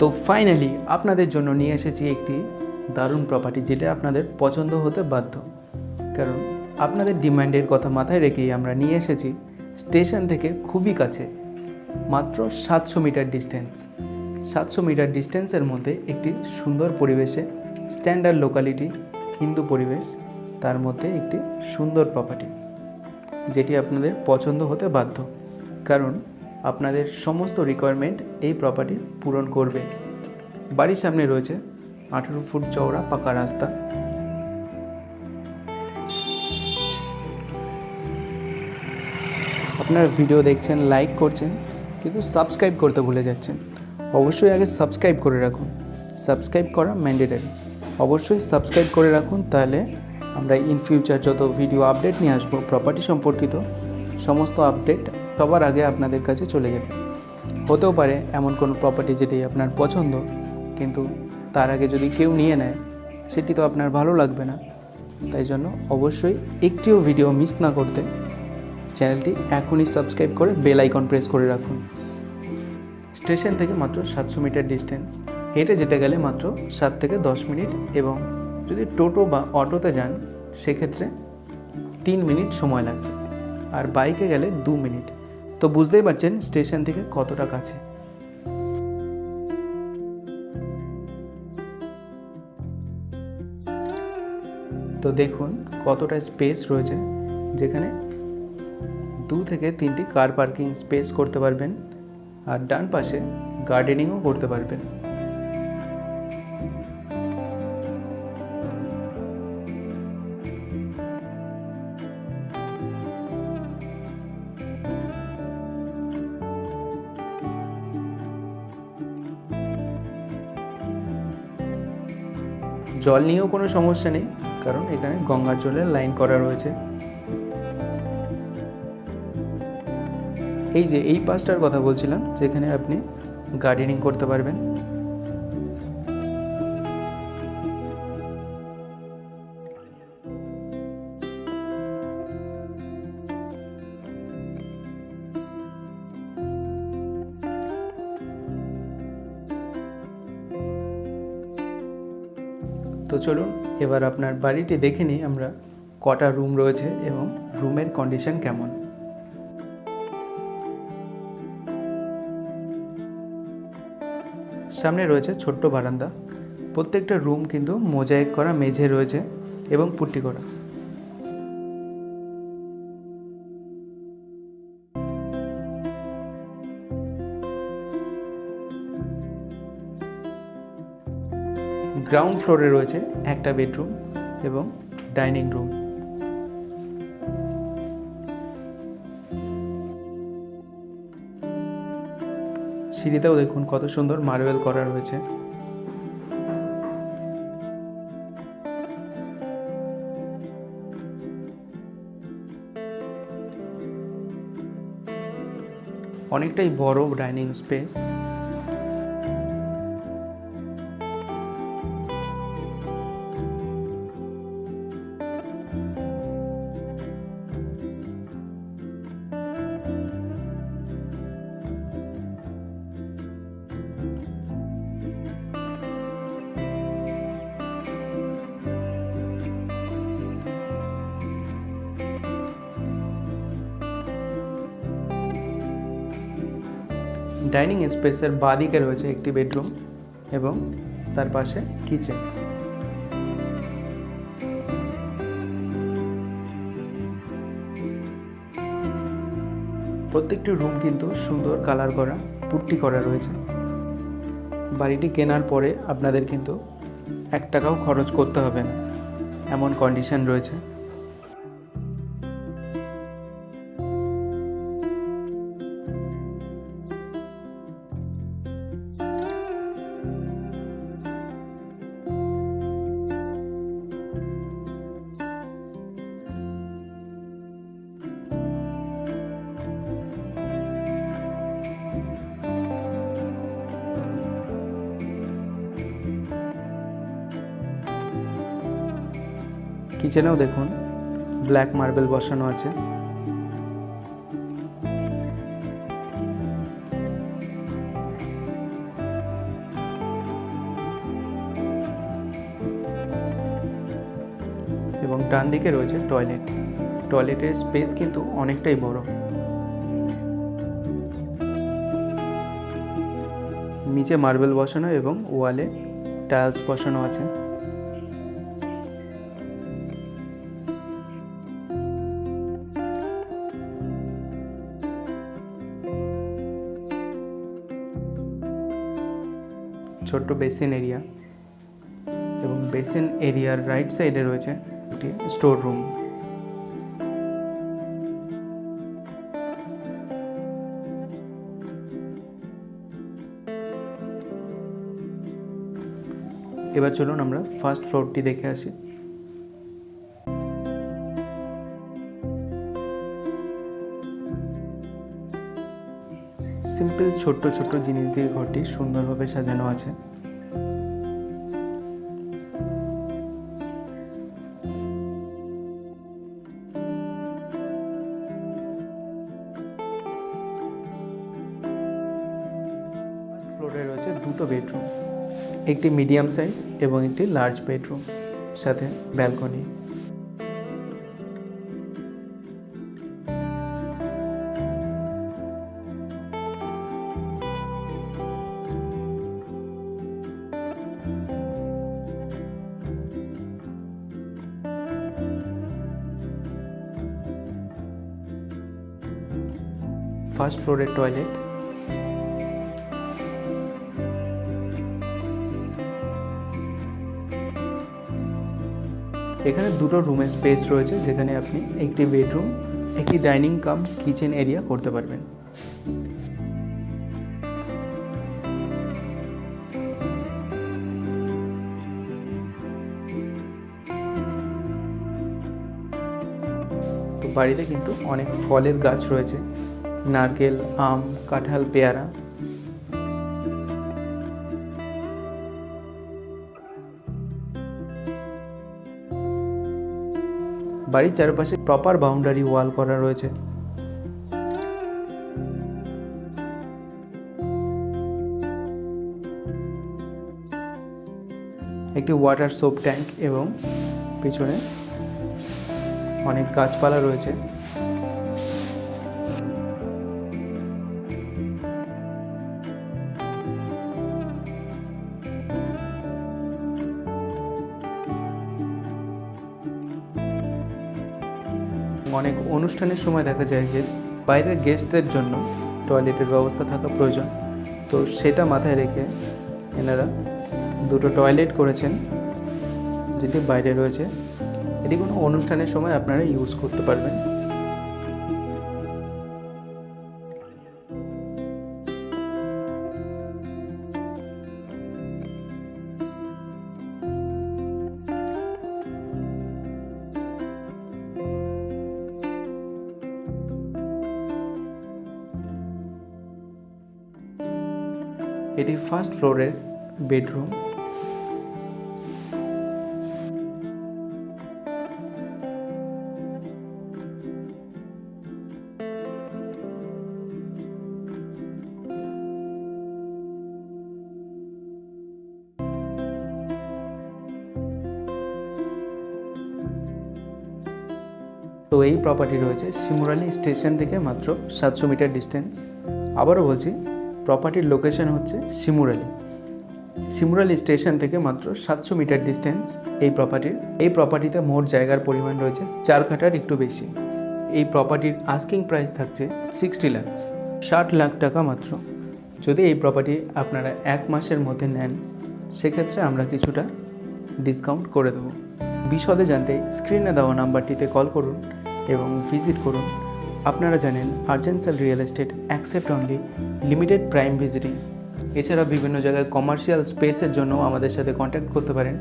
তো ফাইনালি আপনাদের জন্য নিয়ে এসেছি একটি দারুণ প্রপার্টি যেটা আপনাদের পছন্দ হতে বাধ্য। কারণ আপনাদের ডিমান্ডের কথা মাথায় রেখেই আমরা নিয়ে এসেছি স্টেশন থেকে খুবই কাছে, মাত্র সাতশো মিটার ডিস্টেন্স সাতশো মিটার ডিস্টেন্সের মধ্যে একটি সুন্দর পরিবেশে স্ট্যান্ডার্ড লোকালিটি হিন্দু পরিবেশ, তার মধ্যে একটি সুন্দর প্রপার্টি যেটি আপনাদের পছন্দ হতে বাধ্য। কারণ আপনাদের সমস্ত রিকোয়ারমেন্ট এই প্রপার্টি পূরণ করবে। বাড়ির সামনে রয়েছে আঠেরো ফুট চওড়া পাকা রাস্তা। আপনারা ভিডিও দেখছেন লাইক করছেন, কিন্তু সাবস্ক্রাইব করতে ভুলে যাচ্ছেন। অবশ্যই আগে সাবস্ক্রাইব করে রাখুন। সাবস্ক্রাইব করা ম্যান্ডেটারি অবশ্যই সাবস্ক্রাইব করে রাখুন, তাহলে আমরা ইন ফিউচার যত ভিডিও আপডেট নিয়ে আসব প্রপার্টি সম্পর্কিত সমস্ত আপডেট সবার আগে আপনাদের কাছে চলে যাবে হতেও পারে এমন কোনো প্রপার্টি যেটি আপনার পছন্দ, কিন্তু তার আগে যদি কেউ নিয়ে নেয়, সেটি তো আপনার ভালো লাগবে না। তাই জন্য অবশ্যই একটিও ভিডিও মিস না করতে চ্যানেলটি এখনই সাবস্ক্রাইব করে বেল আইকন প্রেস করে রাখুন। স্টেশন থেকে মাত্র সাতশো মিটার ডিস্টেন্স হেঁটে যেতে গেলে মাত্র সাত থেকে দশ মিনিট এবং যদি টোটো বা অটোতে যান, সেক্ষেত্রে তিন মিনিট সময় লাগবে। আর বাইকে গেলে দু মিনিট। তো বুঝতেই পারছেন স্টেশন থেকে কতটা কাছে। তো দেখুন কতটা স্পেস রয়েছে, যেখানে দু থেকে তিনটি কার পার্কিং স্পেস করতে পারবেন আর ডান পাশে গার্ডেনিংও করতে পারবেন। জল নিয়েও কোনো সমস্যা নেই, কারণ এখানে গঙ্গার জলের লাইন করা রয়েছে। এই যে এই পাশটার কথা বলছিলাম, যেখানে আপনি গার্ডেনিং করতে পারবেন। তো চলুন, এবার আপনার বাড়িটি দেখে নিই আমরা কটা রুম রয়েছে এবং রুমের কন্ডিশন কেমন। সামনে রয়েছে ছোট্ট বারান্দা। প্রত্যেকটা রুম কিন্তু মোজাইক করা, মেঝে রয়েছে এবং পুট্টি করা। গ্রাউন্ড ফ্লোরে রয়েছে একটা বেডরুম এবং ডাইনিং রুম সিঁড়িতেও দেখুন কত সুন্দর মার্বেল করা রয়েছে। অনেকটাই বড় ডাইনিং স্পেস ডাইনিং স্পেসের বাদিকে রয়েছে একটি বেডরুম এবং তার পাশে কিচেন। প্রত্যেকটি রুম কিন্তু সুন্দর কালার করা, পুট্টি করা রয়েছে। বাড়িটি কেনার পরে আপনাদের কিন্তু এক টাকাও খরচ করতে হবে না। এমন কন্ডিশন রয়েছে। কিচেনেও দেখুন ব্ল্যাক মার্বেল বসানো আছে। এবং ডান দিকে রয়েছে টয়লেট টয়লেটের স্পেস কিন্তু অনেকটাই বড়। নিচে মার্বেল বসানো এবং ওয়ালে টাইলস বসানো আছে। ছোট্ট বেসিন এরিয়া এবং বেসিন এরিয়ার রাইট সাইডে রয়েছে একটি স্টোর রুম। এবার চলুন আমরা ফার্স্ট ফ্লোরটি দেখে আসি। সিম্পল ছোট্ট ছোট্ট জিনিস দিয়ে ঘরটি সুন্দরভাবে সাজানো আছে। ফ্লোরে রয়েছে দুটো বেডরুম একটি মিডিয়াম সাইজ এবং একটি লার্জ বেডরুম সাথে ব্যালকনি ফার্স্ট ফ্লোরের টয়লেট। এখানে দুটো রুমের স্পেস রয়েছে, যেখানে আপনি একটি বেডরুম, একটি ডাইনিং কাম, কিচেন এরিয়া করতে পারবেন। তো বাড়িতে কিন্তু অনেক ফলের গাছ রয়েছে। নারকেল, আম, কাঁঠাল, পেয়ারা। বাড়ির চারপাশে প্রপার বাউন্ডারি ওয়াল করা রয়েছে। একটি ওয়াটার সোপ ট্যাঙ্ক এবং পিছনে অনেক গাছপালা রয়েছে। অনুষ্ঠানের সময় দেখা যায় যে বাইরের গেস্টদের জন্য টয়লেটের ব্যবস্থা থাকা প্রয়োজন। তো সেটা মাথায় রেখে এনারা দুটো টয়লেট করেছেন, যেটি বাইরে রয়েছে। এটি কোনো অনুষ্ঠানের সময় আপনারা ইউজ করতে পারবেন। এটি ফার্স্ট ফ্লোরের বেডরুম তো এই প্রপার্টি রয়েছে শিমুরালি স্টেশন থেকে মাত্র সাতশো মিটার ডিস্টেন্স আবারও বলছি প্রপার্টির লোকেশন হচ্ছে শিমুরালি শিমুরালি স্টেশন থেকে মাত্র সাতশো মিটার ডিস্টেন্স এই প্রপার্টির এই প্রপার্টিতে মোট জায়গার পরিমাণ রয়েছে চার কাঠার একটু বেশি। এই প্রপার্টির আস্কিং প্রাইস থাকছে সিক্সটি লাখস ষাট লাখ টাকা মাত্র। যদি এই প্রপার্টি আপনারা এক মাসের মধ্যে নেন, সেক্ষেত্রে আমরা কিছুটা ডিসকাউন্ট করে দেবো। বিশদে জানতে স্ক্রিনে দেওয়া নাম্বারটিতে কল করুন এবং ভিজিট করুন। আপনারা জানেন আর্জেন্সাল real estate accept only limited prime visiting এছাড়া বিভিন্ন জায়গায় কমার্শিয়াল স্পেসের জন্য আমাদের সাথে কন্ট্যাক্ট করতে পারেন।